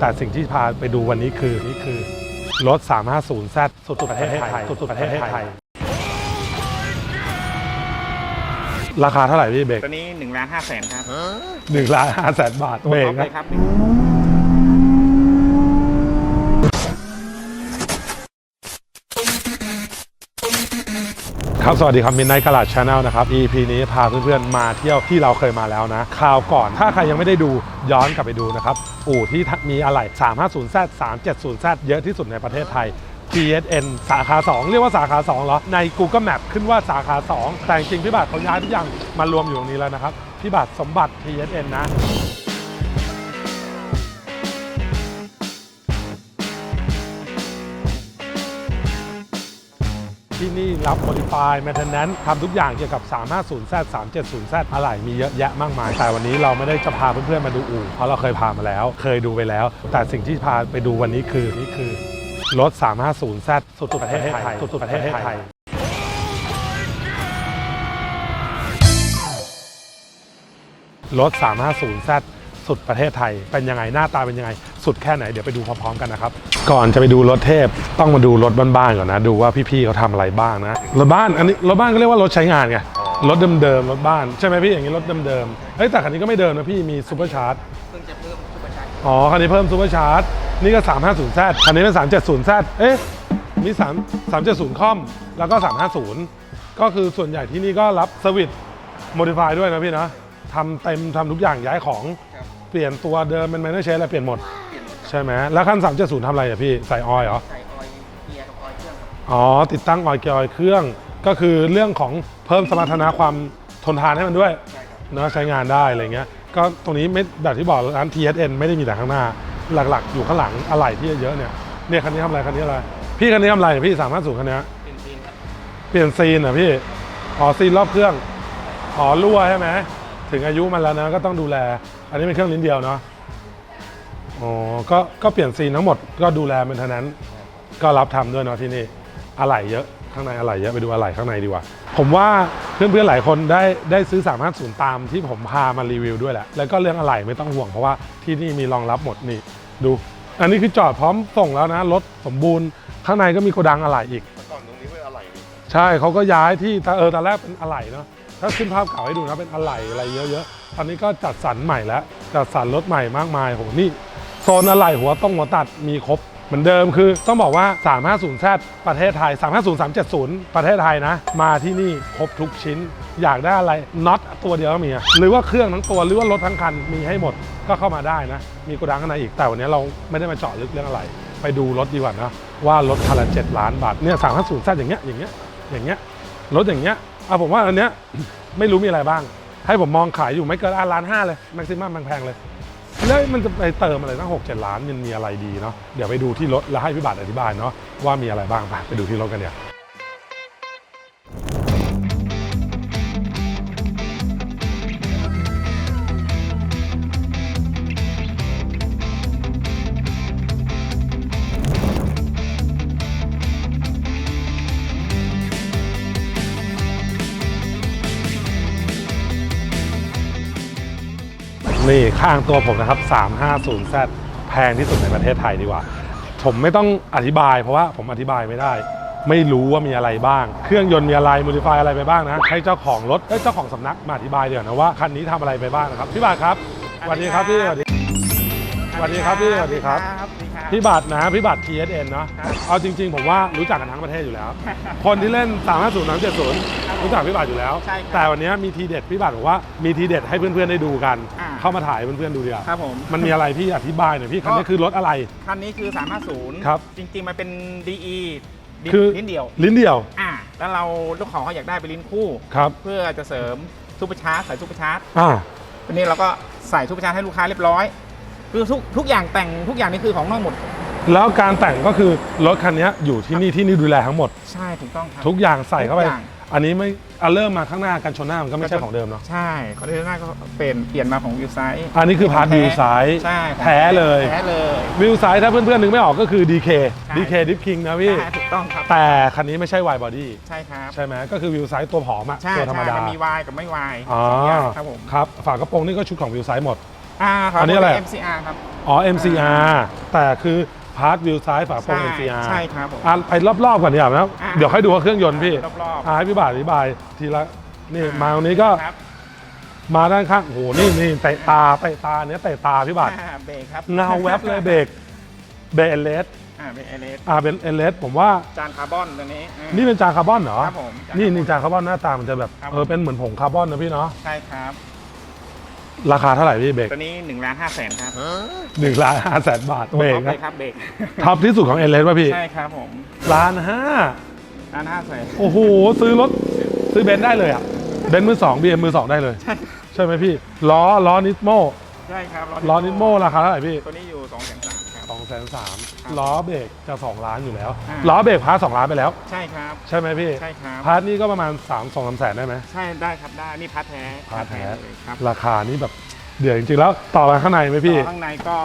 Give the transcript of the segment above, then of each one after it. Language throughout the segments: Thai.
แต่สิ่งที่พาไปดูวันนี้คือนี่คือรถ 350Z สุดประเทศไทย สุดประเทศไทย ราคาเท่าไหร่พี่เบรกตัวนี้1ล้าน5แสนครับหนึ่งล้านห้าแสนบาทเบรกท็อปเลนะยครับ ครับ สวัสดีครับมินไนท์กลาดชาแนลนะครับ EP นี้พาเพื่อนๆมาเที่ยวที่เราเคยมาแล้วนะคราวก่อน ถ้าใครยังไม่ได้ดูย้อนกลับไปดูนะครับ อู่ที่มีอะไหล่ 350Z 370Z เยอะที่สุดในประเทศไทย TSN สาขา 2 เรียกว่าสาขา 2 เหรอ ใน Google Map ขึ้นว่าสาขา 2 แต่จริงพี่บัตรเขาย้ายทุกอย่างมารวมอยู่ตรงนี้แล้วนะครับพี่บัตรสมบัติ TSN นะ ที่นี่รับ Modify Maintenance ทำทุกอย่างเกี่ยวกับ 350Z 370Z อะไหล่มีเยอะแยะมากมาย แต่วันนี้เราไม่ได้จะพาเพื่อนๆมาดูอู่ เพราะเราเคยพามาแล้ว เคยดูไปแล้ว แต่สิ่งที่พาไปดูวันนี้คือนี่คือรถ 350Z สุดๆประเทศไทย สุดๆประเทศไทยรถ 350Z สุดประเทศไทย เป็นยังไงหน้าตาเป็นยังไง สุดแค่ไหนเดี๋ยวไปดูพร้อมๆกันนะครับ ก่อนจะไปดูรถเทพต้องมาดูรถบ้านๆก่อนนะ ดูว่าพี่ๆเขาทำอะไรบ้างนะรถบ้านอันนี้รถบ้านก็เรียกว่ารถใช้งานไงรถเดิมๆรถบ้านใช่ไหมพี่อย่างนี้รถเดิมๆเฮ้ยแต่คันนี้ก็ไม่เดิมนะพี่มีซูเปอร์ชาร์จเพิ่งจะเพิ่มซุปเปอร์ชาร์จอ๋อคันนี้เพิ่มซูเปอร์ชาร์จนี่ก็ 350Z คันนี้เป็น 370Z เอ๊ะมี3 370คอมแล้วก็ 350 ก็คือส่วนใหญ่ที่นี่ก็รับสวิตโมดิฟายด้วยนะพี่นะทำเต็มทำทุกอย่างย้ายของครับ เปลี่ยนตัวเดิมเป็นแมนเนอร์เชสอะไรเปลี่ยนหมด เปลี่ยนหมดครับใช่ไหมแล้วขั้น370ทำอะไรอะพี่ใส่ออยล์เหรอ ใส่ออยล์เกียร์กับออยล์เครื่องครับอ๋อ ติดตั้งออยล์เกียร์ออยล์เครื่องก็คือเรื่องของเพิ่มสมรรถนะความทนทานให้มันด้วยใช่ครับเนอะใช้งานได้อะไรเงี้ยก็ตรงนี้ไม่แบบที่บอกร้าน TSN ไม่ได้มีแต่ข้างหน้า หลักๆ อยู่ข้างหลังอะไหล่ที่เยอะๆเนี่ยเนี่ยคันนี้ทำอะไรคันนี้อะไรพี่คันนี้ทำอะไรเนี่ยพี่สามารถสูงคันนี้เป็นซีนครับเปลี่ยนซีนเหรอะพี่อ๋อซีนรอบเครื่องอ๋อรั่วใช่ไหมถึงอายุมันแล้วนะก็ต้องดูแล อันนี้เป็นเครื่องลิ้นเดียวเนาะอ๋อก็ก็เปลี่ยนซีนทั้งหมดก็ดูแลมันเท่านั้น ก็รับทำด้วยเนาะที่นี่อะไหล่เยอะข้างในอะไหล่เยอะไปดูอะไหล่ข้างในดีกว่า ผมว่าเพื่อนๆหลายคนได้ได้ซื้อ 350 ตามที่ผมพามารีวิวด้วยแหละ แล้วก็เรื่องอะไหล่ไม่ต้องห่วงเพราะว่าที่นี่มีรองรับหมดนี่ดู อันนี้คือจอดพร้อมส่งแล้วนะรถสมบูรณ์ ข้างในก็มีโกดังอะไหล่อีกก่อนตรงนี้เป็นอะไรนี่ใช่เขาก็ย้ายที่ตาเออตอนแรกเป็นอะไหล่เนาะถ้าขึ้นภาพเก่าให้ดูนะเป็นอะไหล่อะไรเยอะๆ ตอนนี้ก็จัดสรรใหม่แล้วจัดสรรรถใหม่มากมายโหนี่โซนอะไหล่หัวต้องหัวตัดมีครบเหมือนเดิมคือต้องบอกว่า 350Z ประเทศไทย 350 370 ประเทศไทยนะ มาที่นี่ครบทุกชิ้น อยากได้อะไรน็อตตัวเดียวก็มี หรือว่าเครื่องทั้งตัว หรือว่ารถทั้งคันมีให้หมดก็เข้ามาได้นะ มีโกดังข้างในอีก แต่วันนี้เราไม่ได้มาเจาะลึกเรื่องอะไร ไปดูรถดีกว่านะ ว่ารถคันละ7ล้านบาทเนี่ย350 Z อย่างเงี้ยอย่างเงี้ยอย่างเงี้ยรถอย่างเงี้ยเอาผมว่าอันเนี้ยไม่รู้มีอะไรบ้าง ให้ผมมองขายอยู่ไม่เกินล้านห้าเลยแม็กซิมัมแพงๆเลย แล้วมันจะไปเติมอะไรตั้งหกเจ็ดล้านมันมีอะไรดีเนาะเดี๋ยวไปดูที่รถแล้วให้พี่บัตรอธิบายเนาะว่ามีอะไรบ้างไปไปดูที่รถกันเดี๋ยว นี่ข้างตัวผมนะครับ 350Z แพงที่สุดในประเทศไทยดีกว่า ผมไม่ต้องอธิบายเพราะว่าผมอธิบายไม่ได้ ไม่รู้ว่ามีอะไรบ้าง เครื่องยนต์มีอะไรโมดิฟายอะไรไปบ้างนะ ให้เจ้าของรถเอ้ยเจ้าของสำนักมาอธิบายเดี๋ยวนะว่าคันนี้ทำอะไรไปบ้างนะครับ พี่บาทครับสวัสดีครับพี่สวัสดีสวัสดีครับพี่สวัสดีครับสวัสดีครับพี่บัตรนะพี่บัตร TSN เนาะครับเอาจริง ๆ ผมว่ารู้จักกันทั้งประเทศอยู่แล้ว คนที่เล่น 350 370 รู้จักพี่บัตรอยู่แล้วใช่ครับแต่วันนี้มีทีเด็ดพี่บัตรบอกว่ามีทีเด็ดให้เพื่อนๆได้ดูกันอ่า เข้ามาถ่ายให้เพื่อนๆดูดีกว่าครับผมมันมีอะไรพี่อธิบายหน่อยพี่คันนี้คือรถอะไร คันนี้คือ 350ครับจริงๆ มันเป็น DE ลิ้นคือลิ้นเดียว ลิ้นเดียวอ่าแล้วเราลูกของเขาอยากได้เป็นลิ้นคู่ครับเพื่อจะเสริมซูเปอร์ชาร์จใส่ซูเปอร์ชาร์จอ่าวันนี้เราก็ใส่ซูเปอร์ชาร์จให้ลูกค้าเรียบร้อยคือทุกทุกอย่างแต่งทุกอย่างนี่คือของนอกหมดแล้วการแต่งก็คือรถคันนี้อยู่ที่นี่ที่นี่ดูแลทั้งหมด ใช่ถูกต้องครับทุกอย่างใส่เข้าไปทุก อย่างอันนี้ไม่เอาเริ่มมาข้างหน้ากันชนหน้ามันก็ไม่ใช่ของเดิมเนาะใช่คอนเทนเนอร์ก็เปลี่ยนเปลี่ยนมาของวิวไซด์อันนี้คือพาร์ทวิวไซด์ใช่ของแท้เลยแท้เลยวิวไซด์ถ้าเพื่อนๆนึกไม่ออกก็คือ DK ใช่ DK Dip King นะพี่ ใช่ถูกต้องครับแต่คันนี้ไม่ใช่ wide body ใช่ครับใช่ไหมก็คือวิวไซด์ตัวผอมอะใช่ตัวธรรมดาใช่นมีวายกับไม่วายอ๋อสองอย่างครับผมครับฝากระโปรงนี่ก็ชุดของวิวไซด์หมด อ่าครับอันนี้อะไรพวก MCR ครับ อ๋อ MCR แต่คือ พาร์ทวิวซ้ายฝาโปรงใช่ MCR ใช่ครับผม อะไปรอบๆก่อนดีกว่านะอะเดี๋ยวค่อยดูว่าเครื่องยนต์พี่รอบอะให้พี่บาทอธิบายทีละนี่อ่ามมาตรงนี้ก็ๆครับมาด้านข้างโอ้โหนี่นี่เตะตาเตะตาเนี้ยเตะตาพี่บาทอ่าเบรกครับเงาแวบเลยเบรกเบรกเอเลสอ่าเบรกเอเลสอ่าเป็นเอเลสผมว่าจานคาร์บอนตัวนี้อ่า นี่เป็นจานคาร์บอนเหรอครับผมจานนี่คาร์บอนนี่จานคาร์บอนหน้าตามันจะแบบครับ เออเป็นเหมือนผงคาร์บอนนะพี่เนาะใช่ครับ ราคาเท่าไหร่พี่เบรกตัวนี้1นึ่งล้านห้าแสนครับหนึ่งล้านห้าแสนบาทตัวเบรกท็อปเลนะยครับเบรกท็อปที่สุดของเอเลสป่ะพี่ใช่ครับผมล้านห้าล้านห้าแสนโอ้โหซื้อรถซื้อเบนซ์ได้เลยอะเบนซ์มือสองบีเอ็มมือสองได้เลย ใช่ใช่ไหมพี่ล้อล้อนิสโมใช่ครับล้อนิสโมราคาเท่าไหร่พี่ตัวนี้อยู่2องแสนสามครับส องแสนสามครับล้อเบรกจะสองล้านอยู่แล้ว อ่า ล้อเบรกพาสองล้านไปแล้ว ใช่ครับ ใช่ไหมพี่ใช่ครับ พาร์ทนี่ก็ประมาณ3ามสองสามแสนได้ไหม ใช่ได้ครับได้นี่พัดแท้พาร์ทแท้ เลยครับ ราคานี่แบบ เดือดจริงๆแล้วต่อมาข้างในไหมพี่ต่อข้างในก็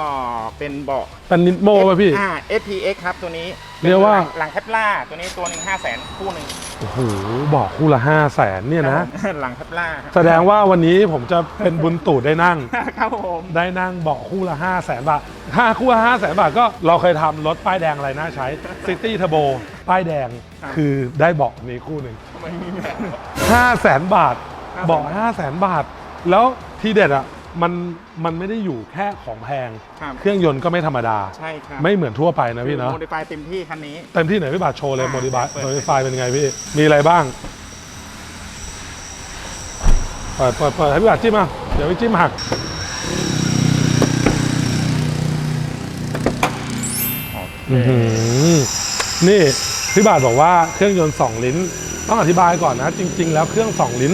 เป็นเบาะเป็นนิสโมป่ะพี่ อ่า SPX ครับตัวนี้เรียกว่า หลังแคปล่าตัวนี้ตัวหนึ่งห้าแสนคู่หนึ่งโอ้โหบอกคู่ละห้าแสนเนี่ยนะครับผมหลังแคปล่าแสดงว่าวันนี้ผมจะเป็นบุญตูดได้นั่ง ครับผมได้นั่งเบาะคู่ละ5 0 0แสนบาทห้าคู่ละ5 0 0แสนบาทก็เราเคยทำรถป้ายแดงอะไรน่าใช้ City Turbo ป้ายแดงคือได้เบาะนี้คู่หนึ่งไม่มีแบบ5 0 0แสนบาท500,000เบาะ5 0 0แสนบาท แล้วทีเด็ดอะ มันมันไม่ได้อยู่แค่ของแพง ครับ เครื่องยนต์ก็ไม่ธรรมดา ใช่ครับไม่เหมือนทั่วไปนะพี่เนาะโมดิฟายเต็มที่คันนี้ เต็มที่ไหนพี่บาทโชว์เลยอ่าโมดิฟายเปิด โมดิฟายเป็นไงพี่ มีอะไรบ้างเปิดเปิดเปิดให้พี่บาทจิ้มอะเดี๋ยวพี่จิ้มหักอื้อหือนี่พี่บาทบอกว่าเครื่องยนต์ 2 ลิ้น ต้องอธิบายก่อนนะ จริง ๆ แล้วเครื่อง 2 ลิ้น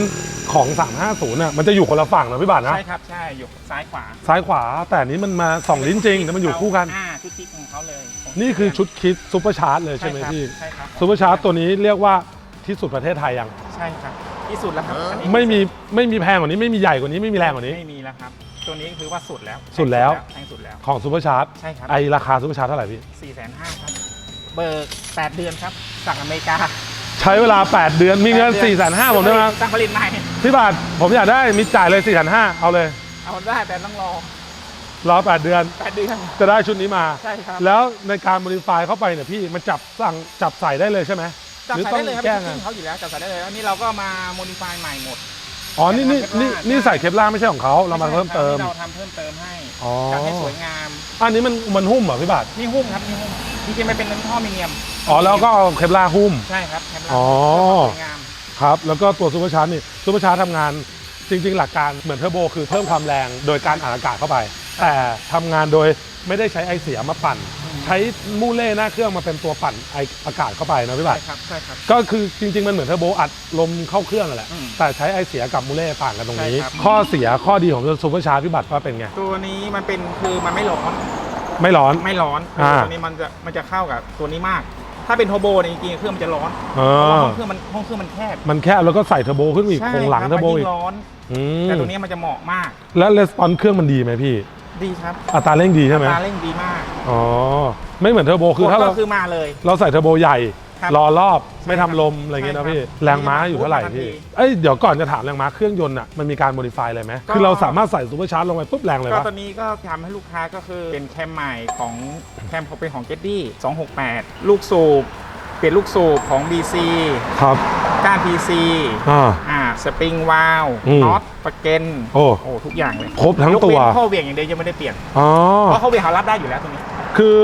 ของ 350น่ะมันจะอยู่คนละฝั่งนะพี่บาทนะ ใช่ครับใช่อยู่ซ้ายขวาซ้ายขวาแต่อันนี้มันมา 2 ลิ้นจริงแต่มันอยู่คู่กัน อ่าชุดคิดของเขาเลยนี่คือชุดคิดซูเปอร์ชาร์จเลยใช่ไหมครับพี่ใช่ครับซูเปอร์ชาร์จตัวนี้เรียกว่าที่สุดประเทศไทยยัง ใช่ครับที่สุดแล้วครับอันนี้ไม่มีไม่มีแพงกว่านี้ไม่มีใหญ่กว่านี้ไม่มีแรงกว่านี้ ไม่มีแล้วครับ ตัวนี้คือว่าสุดแล้วสุดแล้ว แพงสุดแล้ว ของซูเปอร์ชาร์จใช่ครับ ไอราคาซูเปอร์ชาร์จเท่าไหร่พี่สี่แสนห้าครับ เบิกแปดเดือนครับจากอเมริกาใช้เวลา 8 เดือนมีเงิน4 5 0 0 0ผมได้ไหมตั้งผลิตใหม่ พี่บาทผมอยากได้มีจ่ายเลย4 5 0 0เอาเลย เอาได้แต่ต้องรอรอ 8 เดือนแปดเดือน จะได้ชุดนี้มา ใช่ครับ แล้วในการโมดิฟายเข้าไปเนี่ยพี่มันจับสั่งจับใส่ได้เลยใช่ไหมจับหรือใส่ต้อได้งเลยครับแก้เป็นไงชิ้นเขาอยู่แล้วจับใส่ได้เลยอันนี้เราก็มาโมดิฟายใหม่หมดอ๋อ นี่นี่นี่ใช่นี่ใส่เคปลาร์ไม่ใช่ของเขาเรามาเพิ่มเติมที่เราทำเพิ่มเติมให้อ๋อทำให้สวยงาม อันนี้มันมันหุ้มเหรอพี่บาทนี่หุ้มครับนี่หุ้มจริงๆมันเป็นท่อมิเนียม อ๋อแล้วก็เอาเคปลาร์หุ้ม ใช่ครับแคมอ๋อสวยงาม ครับ แล้วก็ตัวซูเปอร์ชาร์จนี่ซูเปอร์ชาร์จทำงานจริง ๆ หลักการเหมือนเทอร์โบคือเพิ่มความแรงโดยการอัดอากาศเข้าไป แต่ทำงานโดยไม่ได้ใช้ไอเสียมาปั่น ใช้มูเล่หน้าเครื่องมาเป็นตัวปั่นไออากาศเข้าไปนะพี่บาใช่ทครับใช่ครับ ก็คือจริง ๆ มันเหมือนเทอร์โบอัดลมเข้าเครื่องนั่นแหละอืมแต่ใช้ไอเสียกับมูเล่ต่างกันตรงนี้ ใช่ครับ ข้อเสียข้อดีของซูเปอร์ชาร์จพี่บัตรว่าเป็นไงตัวนี้มันเป็นคือมันไม่ร้อนไม่ร้อน ไม่ร้อนอ่า ตัวนี้มันจะมันจะเข้ากับตัวนี้มาก ถ้าเป็นโทโบเนี่ยจริงๆเครื่องมันจะร้อนเอเพราะว่าอห้องเครื่องมันห้องเครื่องมันแคบมันแคบแล้วก็ใส่เทอร์โบขึ้นอีกใช่โครงหลังครับเทอร์โบมันอียิ่กงร้อน อืมแต่ตัวนี้มันจะเหมาะมากแล้วレスปอนเครื่องมันดีไหมพี่ ดีครับอัตราเร่งดีใช่ไหมตาเร่งดีมากอ๋อ ไม่เหมือนเทอร์โบคือถ้าเราก็คือมาเลย เราใส่เทอร์โบใหญ่ ครับรอรอบไม่ใช่ทำครับลมอะไรอย่างเงี้ยใช่นะครับพี่ครับแรงม้าอยู่เท่าไหร่ทันทีพี่เอ้ยเดี๋ยวก่อนจะถามแรงม้าเครื่องยนต์อะมันมีการโมดิฟายอะไรไหมก็ คือเราสามารถใส่ซูเปอร์ชาร์จลงไปปุ๊บแรงเลยก็ปะ ตอนนี้ก็ทำให้ลูกค้าก็คือเป็นแคมใหม่ของแคมเป็นของเจดดี้268 ลูกสูบ เปลี่ยนลูกสูบของ BC ครับก้าน PC อ่า อ่าสปริงวาลอืมน็อตประเกนโอ้โอ้ทุกอย่างเลยครบทั้งตัว ยกเนข้อเหวี่ยงอย่างเดียวยังไม่ได้เปลี่ยนอ๋อ เพราะข้อเหวี่ยงเขารับได้อยู่แล้วตรงนี้ คือ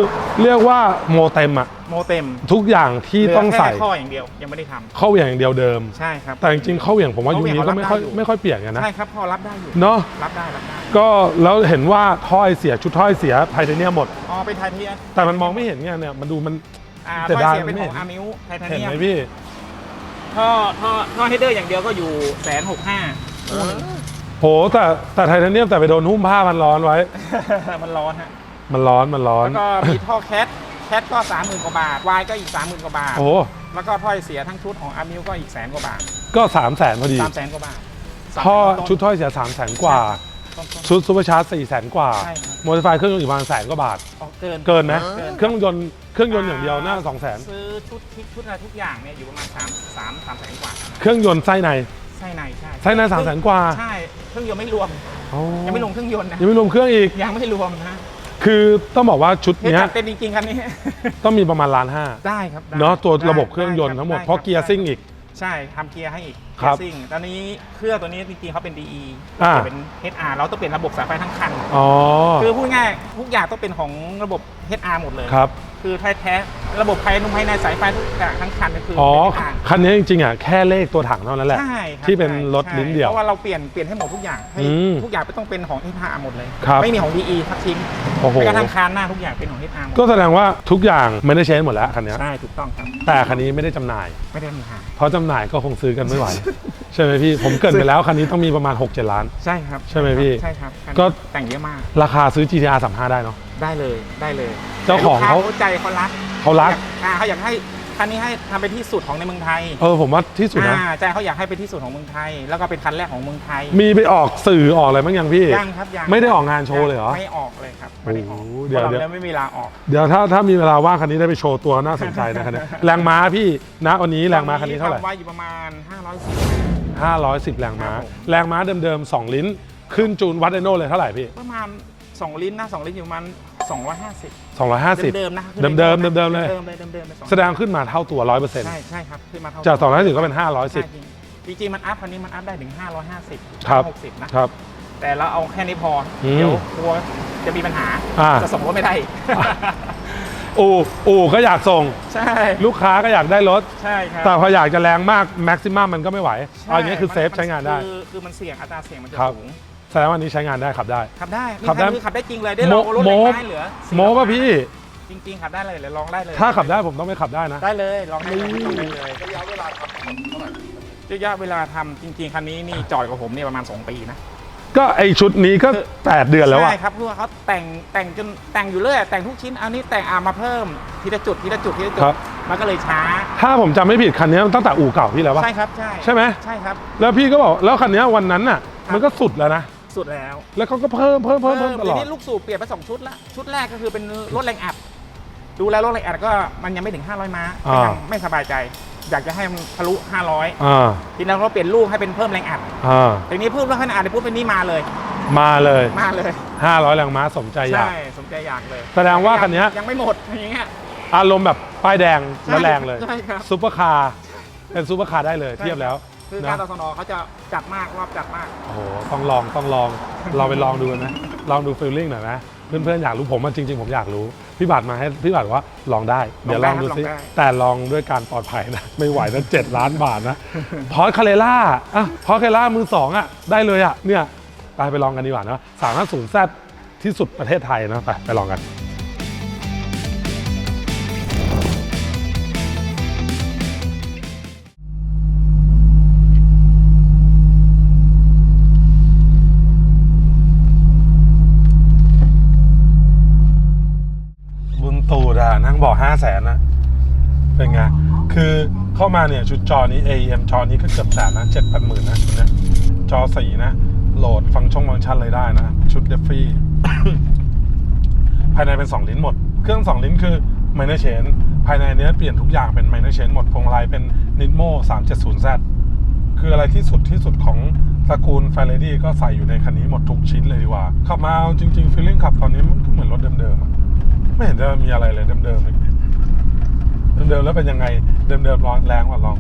เรียกว่าโมเต็มอะโมเต็มทุกอย่างที่ต้องใส่เหลืแค่ข้ออย่างเดียวยังไม่ได้ทำเข้าเหวี่ยงอย่างเดียวเดิม ใช่ครับ แต่จริงๆเข้าเหวี่ยงผมว่ายุคนี้ก็ไม่ค่อยเข้าเหวี่ยงไม่ค่อยเปลี่ยนกันนะใช่ครับพ่อรับได้อยู่เนาะรับได้รับได้ก็แล้วเห็นว่าถ้อยเสียชุดถ้อยเสียไทเทเนียมหมดอ๋อเป็นไทเทเนียมแต่มันมองไม่เห็นไงเนี่ยมันดูมันอ่าเสียท่อดายเสียเป็นไม่ขเห็อนงอามิวไทเทเห็นเนียไหมมพี่ท่อท่อท่อเฮดเดอร์อย่างเดียวก็อยู่แสนหกห้าโหแต่แต่ไทเทเนียมแต่ไปโดนหุ้มผ้ามันร้อนไว้มันร้อนฮะ มันร้อนมันร้อน แล้วก็มีท่อแคทแคทก็สามหมื่นกว่าบาทวายก็อีกสามหมื่นกว่าบาท โอ้ แล้วก็ท่อเสียทั้งชุดของอามิวก็อีกแสนกว่าบาทก็สามแสนพอดีสามแสนกว่าบาทท่อ300,000ชุดถ้อยเสียสามแสนกว่าต้นๆชุดซูเปอร์ชาร์จสี่แสนกว่าใช่ครับโมดิฟายเครื่องยนต์อีกประมาณแสนกว่าบาทอ๋อเกินเกินไหมเกินเครื่องยนต์เครื่องยนต์อย่างเดียวน่าสองแสนซื้อชุดคิดชุดอะไรทุกอย่างเนี่ยอยู่ประมาณสามสามสามแสนกว่าครับเครื่องยนต์ไส้ในไส้ในใช่ไส้ใน300,000กว่าใช่เครื่องยนต์ไม่รวมอ๋อยังไม่ลงเครื่องยนต์นะยังไม่รวมเครื่องอีกยังไม่รวมนะ คือต้องบอกว่าชุดเฮ้ยเนี้ยจัดเต็มจริงๆคันนี้ ต้องมีประมาณล้านห้าได้ครับได้เนาะตัวได้ระบบเครื่องยนต์ไทั้งหมดไเพราะเกียร์ซิ่งอีก ใช่ทำเกียร์ให้อีกครับเกียร์ซิ่งตอนนี้เครื่องตัวนี้จริงๆเขาเป็น DE อ่า แต่เป็น HR เราต้องเปลี่ยนระบบสายไฟทั้งคัน อ๋อคือพูดง่ายทุกอย่างต้องเป็นของระบบ HR หมดเลย ครับ คือแท้แท้ๆระบบภายในภายในสายไฟทุกอย่างทั้งคันก็คืออ๋อ เป็น HR คันนี้จริงๆอะแค่เลขตัวถังเท่านั้นแหละ ใช่ครับที่เป็นใช่รถลิ้นเดี่ยว เพราะว่าเราเปลี่ยนเปลี่ยนให้หมดทุกอย่างให้อืมทุกอย่างต้องเป็นของ HR หมดเลย ครับไม่มีของ DE ทักทิ้งโอ้โห แม้กระทั่งคานหน้าทุกอย่างเป็นของ HR หมดก็แสดงว่าทุกอย่างไม่ได้เชนหมดแล้วคันเนี้ยใช่ถูกต้องครับแต่คันนี้ไม่ได้จำหน่าย ไม่ได้มีปัญหาเพราะจำหน่ายก็คงซื้อกันไม่ไหว ใช่ไหมพี่ ผมเกรินไปแล้วคันนี้ต้องมีประมาณ 6-7 ล้าน ใช่ครับใช่ไหมพี่ใช่ครับคันนี้ก็ แต่งเยอะมากราคาซื้อ GTR 35 ได้เนาะ ได้เลยได้เลยเจ้าของแต่ลูกค้เขาเขาใจเขารักเขารักอยอ่าเขาอยากให้คันนี้ให้ทำเป็นที่สุดของในเมืองไทยเออผมว่าที่สุดนะ อ่าใจเขาอยากให้เป็นที่สุดของเมืองไทย แล้วก็เป็นคันแรกของเมืองไทยมีไปออกสื่อออกอะไรบ้างยังพี่ ยังครับยังไม่ได้ออกงานโชว์เลยเหรอ ไม่ออกเลยครับไม่ได้ออกโอ้โหเดี๋ยว พราะเดี๋ยวเราไม่มีเวลาออก เดี๋ยวถ้าถ้ามีเวลาว่างคันนี้ได้ไปโชว์ตัวน่าสนใจนะคันนี้ แรงม้าพี่ณวันนี้แรงม้าคันนี้เท่าไหร่ ทำไว้อยู่ประมาณ510 510 แรงม้าครับผมแรงม้าเดิมๆ 2 ลิ้น ขึ้นจูนวัดไดโน่เลยเท่าไหร่พี่ ประมาณ 2 ลิ้นนะ 2 ลิ้นอยู่ประมาณ250 250 เดิมๆนะเดิมๆเดิมๆเลย เดิมๆเลยเดิมๆเลยแสดงขึ้นมาเท่าตัว 100%ใช่ใช่ครับขึ้นมาเท่าจาก 250ก็เป็นใช่510 จริงจริงๆมันอัพคันนี้มันอัพได้ถึง 550 ครับ 60 นะ ครับ แต่เราเอาแค่นี้พออมเดี๋ยวกลัวจะมีปัญหาอ่า จะส่งรถไม่ได้ อู่อู่ก็อยากส่ง ใช่ ลูกค้าก็อยากได้รถ ใช่ครับแต่พออยากจะแรงมากแม็กซิมัมมันก็ไม่ไหวใช่เอาอย่างนี้คือเซฟมัใช้งานได้ คือคือมันเสี่ยงอัตราเสี่ยงมันจะครับ สูงแสดงว่าอันนี้ใช้งานได้ขับได้ ขับได้นี่ขับได้คันนี้ขับได้จริงเลยได้ลองโมรถโมแรงม้าเหลือโมป่ะพี่ จริง ๆ ขับได้เลยเลยลองได้เลยถ้าขับได้ผมต้องไปขับได้นะ ได้เลยลองได้เลยนี่ลองได้เลยระยะเวลาทำเท่าไหร่ระยะเวลาทำจริงๆคันนี้นี่จอดกับผมเนี่ยประมาณ 2 ปีนะ ก็ไอชุดนี้ก็คือ8เดือนแล้วอะ ใช่ครับเพราะว่าเขาแต่งแต่งจนแต่งอยู่เรื่อยแต่งทุกชิ้นอันนี้แต่งอามาเพิ่มทีละจุดทีละจุดทีละจุดครับ มันก็เลยช้าถ้าผมจำไม่ผิดคันนี้มันตั้งแต่อู่เก่าพี่แล้วปะ ใช่ครับใช่ใช่ไหม ใช่ครับ แล้วพี่ก็บอกแล้วคันนี้วันนั้นน่ะ ครับ มันก็สุดแล้วนะ สุดแล้วแล้วเขาก็เพิ่มเพิ่มเพิ่มเพิ่มตลอด ทีนี้ลูกสูบเปลี่ยนไปสองชุดละชุดแรกก็คือเป็นรถแรงอัด ดูแล้วรถแรงอัดก็มันยังไม่ถึง 500 ม้าก็ยังไม่สบายใจ อยากจะให้มันทะลุ 500อ่าทีนี้เราเปลี่ยนลูกให้เป็นเพิ่มแรงอัดอ่าทีนี้เพิ่มแรงอัดเดี๋ยวปุ๊บเป็นนี่มาเลย มาเลยมาเลย 500แรงม้าสมใจอยากใช่สมใจอยากเลยแสดงว่าคันเนี้ยยังไม่หมดอย่างเงี้ยอารมณ์แบบป้ายแดงและแรงเลยใช่ครับซุปเปอร์คาร์เป็นซุปเปอร์คาร์ได้เลยใช่เทียบแล้วคือนะการตสนเขาจะจัดมากรอบจัดมากโอ้โหต้องลองต้องลองเราไปลองดูกันนะลองดูฟีลลิ่งหน่อยนะเพื่อนๆอยากรู้ผมมันจริง ๆ ผมอยากรู้ พี่บัตรมาให้พี่บัตรว่าลองได้ เดี๋ยวลองดูซิ ลองได้ แต่ลองด้วยการปลอดภัยนะ ไม่ไหวนะเจ็ดล้านบาทนะพอร์คาเรล่าอะพอร์คาเรล่ามือสองอะได้เลยอะเนี่ยไปไปลองกันดีกว่านะสามารถสูงแซดที่สุดประเทศไทยนะไปไปลองกัน มาเนี่ย ชุดจอนี้ AEM จอนี้ก็เกือบแสนนะเจ็ดแปดหมื่นนะชุดนี้จอสีนะ โหลดฟังก์ชงฟังชันอะไรได้นะ ชุดเดฟฟี่ภายในเป็น 2 ลิ้นหมด เครื่อง 2 ลิ้นคือ minor chain ภายในเนี้ยเปลี่ยนทุกอย่างเป็น minor chain หมดพวงมาลัยเป็น Nismo 370Z คืออะไรที่สุดที่สุดของตระกูล f a r a d y ก็ใส่อยู่ในคันนี้หมดทุกชิ้นเลยดีกว่า ขับมาจริงๆ feeling ขับตอนนี้มันก็เหมือนรถเดิมๆไม่เห็นจะมีอะไรเลยเดิมๆ เลยเดิมๆแล้วเป็นยังไง เดิมๆร้อนแรงกว่าลอง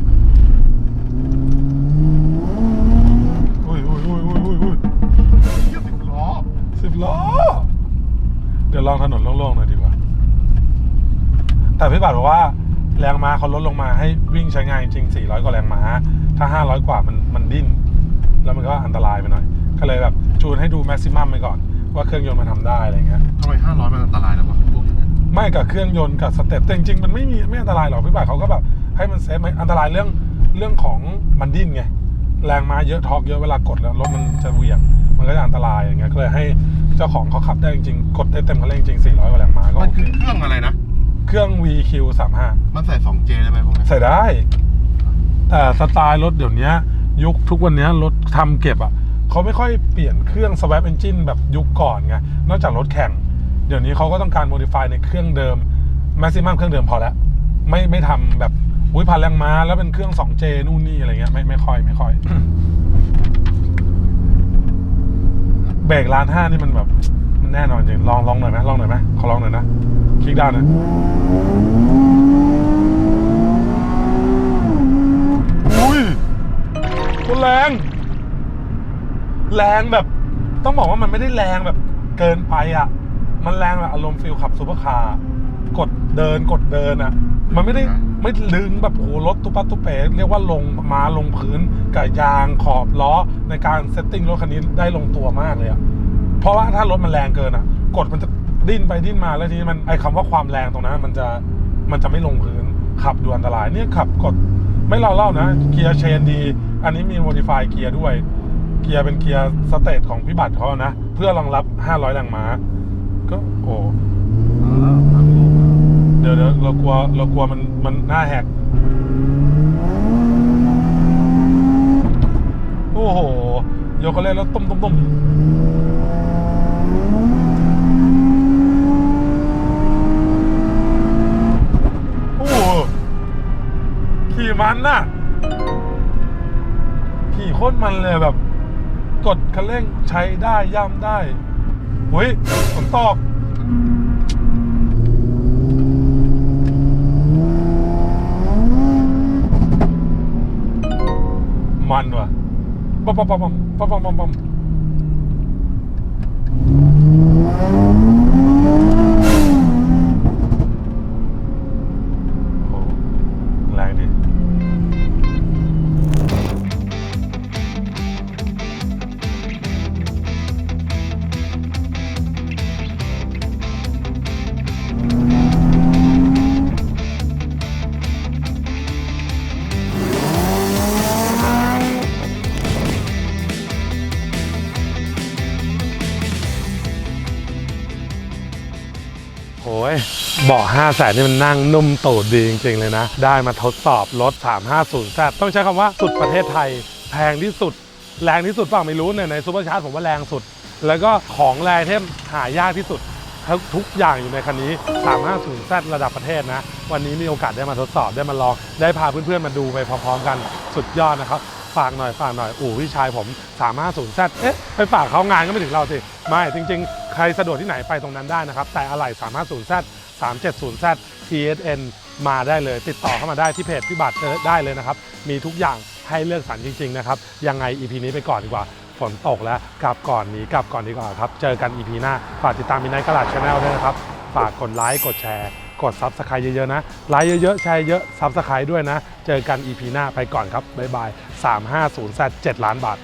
อุ้ยอุ้ยอุ้ยอุ้ยอุ้ยอุ้ยยี่สิบล้อสิบล้อ เดี๋ยวลองถนนโล่งๆหน่อยดีกว่า แต่พี่บัตรบอกว่าแรงม้าเขาลดลงมาให้วิ่งใช้งานจริงๆ400กว่าแรงม้า ถ้า 500 กว่ามันมันดิ้น แล้วมันก็อันตรายไปหน่อย ก็เลยแบบจูนให้ดูแม็กซิมัมไปก่อน ว่าเครื่องยนต์มันทำได้อะไรเงี้ยทำไมห้าร้อยมันอันตรายแล้ววะพวกนี้ ไม่กับเครื่องยนต์กับสเต็ปแต่จริงๆมันไม่มีไม่อันตรายหรอกพี่บ่ายเขาก็แบบให้มันเซฟไหมอันตรายเรื่องเรื่องของมันดิ้นไงแรงม้าเยอะทอร์กเยอะเวลากดแล้วรถมันจะเหวี่ยง มันก็จะอันตรายอย่างเงี้ยก็เลยให้เจ้าของเขาขับได้จริงๆกดได้เต็มคันเร่งจริงๆ400กว่าแรงม้าก็มันโอเคคือเครื่องอะไรนะ เครื่อง VQ 35มันใส่ 2J ได้ไหมพวกนี้ใส่ได้ แต่สไตล์รถเดี๋ยวนี้ยุคทุกวันนี้รถทำเก็บอะเขาไม่ค่อยเปลี่ยนเครื่อง swap engine แบบยุคก่อนไงนอกจากรถแข่ง เดี๋ยวนี้เขาก็ต้องการ modify ในเครื่องเดิม maximum เครื่องเดิมพอแล้วไม่ไม่ทำแบบอุ้ยพันแรงม้าแล้วเป็นเครื่อง 2J นู่นนี่อะไรเงี้ยไม่ไม่ค่อยไม่ค่อยบเบรกล้านห้านี่มันแบบมันแน่นอนจริงลองลองหน่อยไหมลองหน่อยไหมขอลองหน่อยนะคลิกด้านนะอุ้ยคนแรง แรงแบบ ต้องบอกว่ามันไม่ได้แรงแบบเกินไปอะ มันแรงแบบอารมณ์ฟิลขับซูเปอร์คาร์กดเดินกดเดินอะ มันไม่ได้ไม่ลึงแบบโอ้โหรถตุปัตตุเป๋เรียกว่าลงมาลงพื้นกับยางขอบล้อในการเซตติ้งรถคันนี้ได้ลงตัวมากเลยอะเพราะว่าถ้ารถมันแรงเกินอะ กดมันจะดิ้นไปดิ้นมาแล้วทีนี้มันไอคำว่าความแรงตรงนั้นมันจะมันจะไม่ลงพื้นขับดูอันตรายเนี่ยขับกดไม่เล่าเล่านะเกียร์เชนดี อันนี้มีโมดิฟายเกียร์ด้วย เกียร์เป็นเกียร์สเตทของพิบัติเขานะ เพื่อรองรับ 500 แรงม้า ก็โอ้เดี๋ยวเดี๋ยวเรากลัวเรากลัวมันมันหน้าแหกโอ้โหยกก็เล่นแล้วต้มต้มต้มโอ้ขี่มันน่ะขี่โคตรมันเลยแบบ กดคันเร่งใช้ได้ย่ำได้ เฮ้ยฝนตกมันว่ะปั๊มปั๊มปั๊มปั๊มปั๊มปั๊มปั๊ม โอ้ยเบาะ5แสนนี่มันนั่งนุ่มตูดดีจริงๆเลยนะ ได้มาทดสอบรถ 350แซต้องใช้คำว่าสุดประเทศไทย แพงที่สุด แรงที่สุดเปล่าไม่รู้เนี่ยในซูเปอร์ชาร์จผมว่าแรงสุด แล้วก็ของแรงเทมหายากที่สุดทุกอย่างอยู่ในคันนี้ 350แซระดับประเทศนะ วันนี้มีโอกาสได้มาทดสอบได้มาลอง ได้พาเพื่อนๆมาดูไปพร้อมๆกัน สุดยอดนะครับ ฝากหน่อยฝากหน่อยอู่พี่ชายผม350แซเอ๊ะไปฝากเขางานก็ไม่ถึงเราสิ ไม่จริง ๆ ใครสะดวกที่ไหนไปตรงนั้นได้นะครับ แต่อะไหล่350 Z 370 Z TSN มาได้เลย ติดต่อเข้ามาได้ที่เพจพิบัติได้เลยนะครับ มีทุกอย่างให้เลือกสรรจริง ๆ นะครับ ยังไง EP นี้ไปก่อนดีกว่าฝนตกแล้วกลับก่อนหนีกลับก่อนดีกว่าครับ เจอกัน EP หน้าฝากติดตามมินไนกระดาษชาแนลด้วยนะครับ ฝากกดไลค์กดแชร์ กดซับสไครต์เยอะๆนะไลค์เยอะๆแชร์เยอะซับสไครต์ด้วยนะ เจอกัน EP หน้าไปก่อนครับบ๊ายบาย350 Z 7ล้านบาท